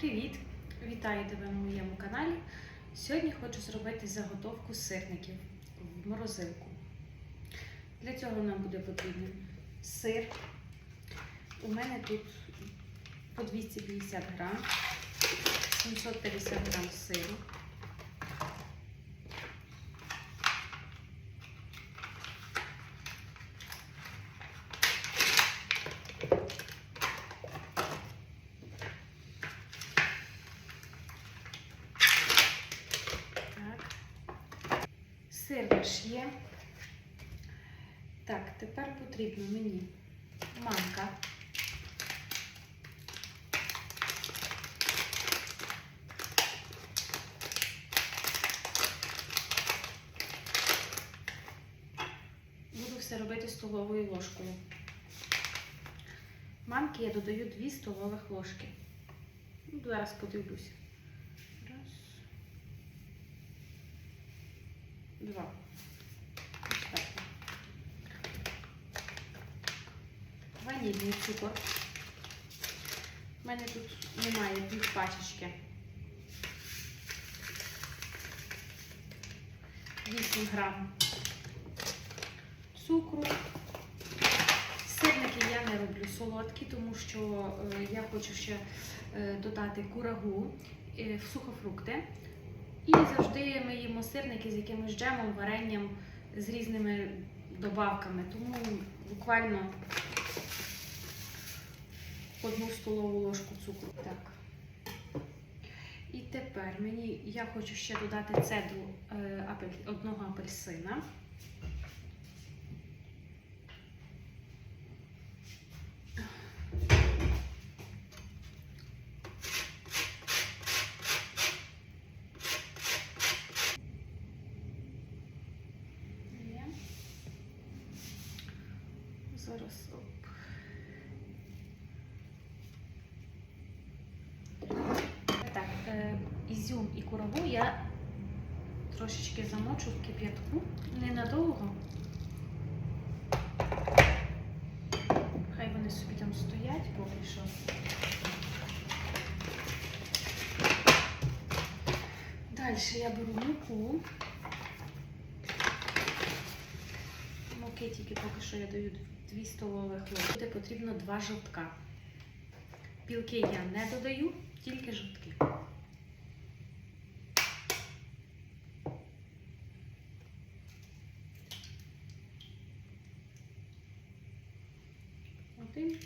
Привіт! Вітаю тебе на моєму каналі. Сьогодні хочу зробити заготовку сирників в морозилку. Для цього нам буде потрібен сир. У мене тут по 250 грам, 750 грам сиру. Так. Сир наш є. Так, тепер потрібно мені манка. Буду все робити столовою ложкою. Манки я додаю 2 столових ложки. Зараз подивлюся. Два. Ванільний цукор. У мене тут немає пів пачечки. 8 грам цукру. Сирники я не роблю солодкі, тому що е, я хочу ще е, додати курагу е, в сухофрукти. І завжди ми їмо сирники з якимось джемом, варенням, з різними добавками. Тому буквально одну столову ложку цукру. Так. І тепер мені я хочу ще додати цедру е, апель- одного апельсина. Є. Зараз. Так, е, ізюм і курову я трошечки замочу в кип'ятку. Ненадовго. Хай вони собі там стоять поки що. Далі я беру муку. Муки тільки поки що я даю 2 столових ложки. Буде потрібно 2 жовтка. Пілки я не додаю, тільки жовтки. Один.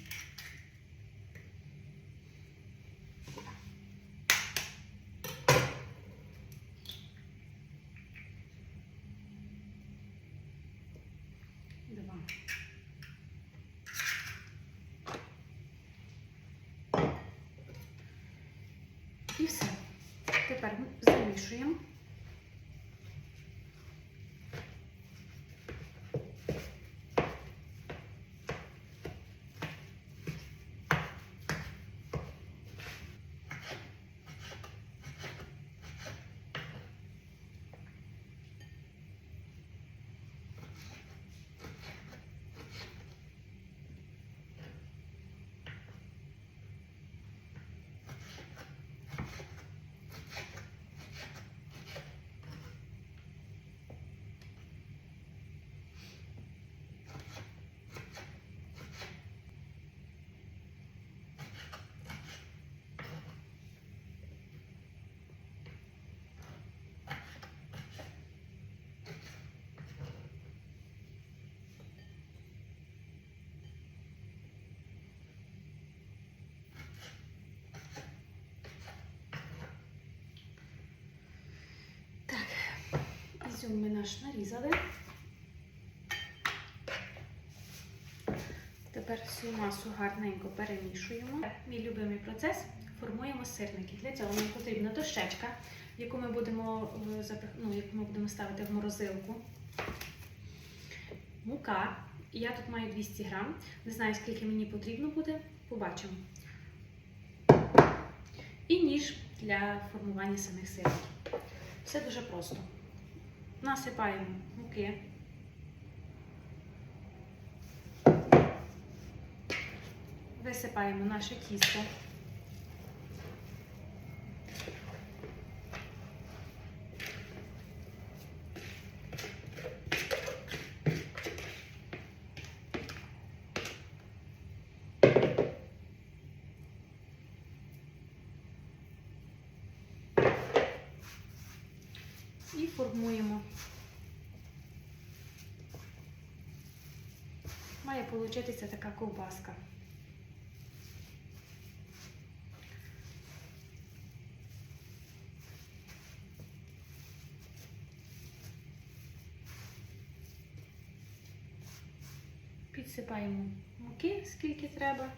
Два. І все. Тепер замішуємо. Так, ізюм ми наш нарізали. Тепер всю масу гарненько перемішуємо. Мій любимий процес формуємо сирники. Для цього нам потрібна дощечка, яку ми будемо е, ну, яку ми будемо ставити в морозилку. Мука. Я тут маю 200 грам. Не знаю, скільки мені потрібно буде. Побачимо. І ніж для формування самих сирників. Все дуже просто. Насипаємо муки. Висипаємо наше тісто. Формуємо. Має получитися така ковбаска. Підсипаємо муки, скільки треба.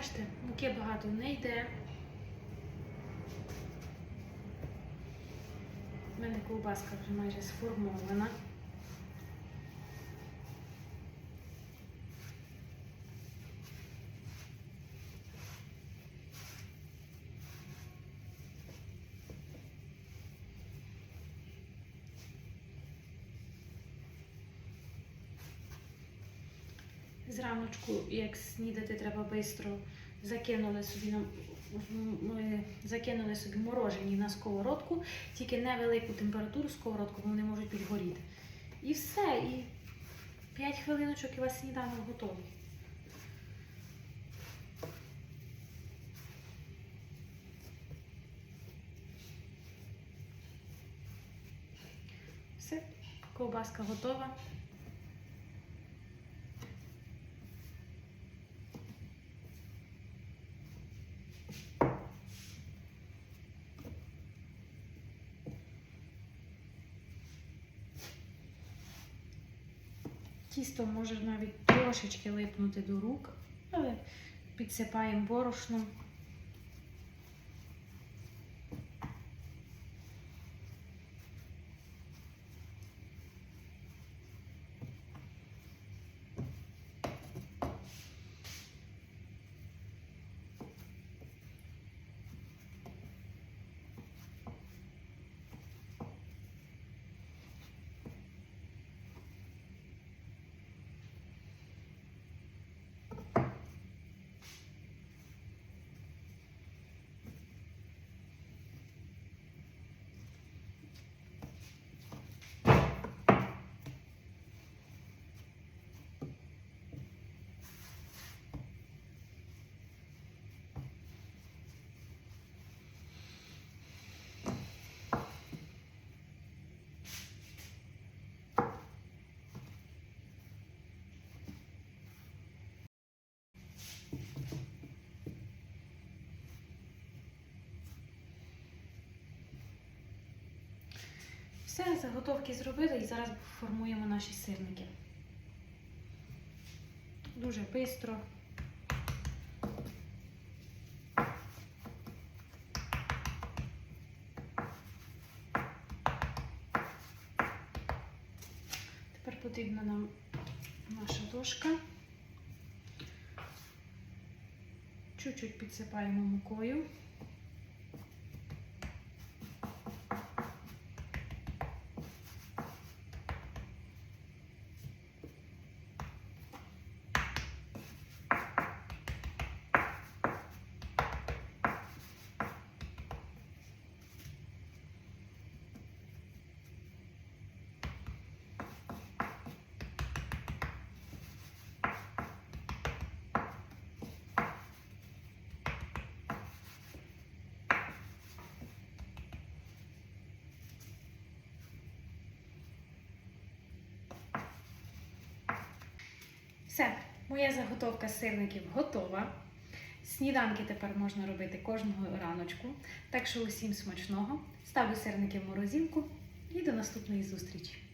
Бачите, муки багато не йде. У мене ковбаска вже майже сформована. Зраночку, як снідати треба швидко, закинули собі ми закинули собі морожені на сковородку, тільки невелику температуру сковородку, бо вони можуть підгоріти. І все, і 5 хвилиночок і у вас сніданок готовий. Все, ковбаска готова. Тісто може навіть трошечки липнути до рук, але підсипаємо борошном. Все, заготовки зробили і зараз формуємо наші сирники. Дуже швидко. Тепер потрібна нам наша дошка. Чуть-чуть підсипаємо мукою. Все, моя заготовка сирників готова. Сніданки тепер можна робити кожного раночку. Так що усім смачного. Ставлю сирники в морозилку і до наступної зустрічі!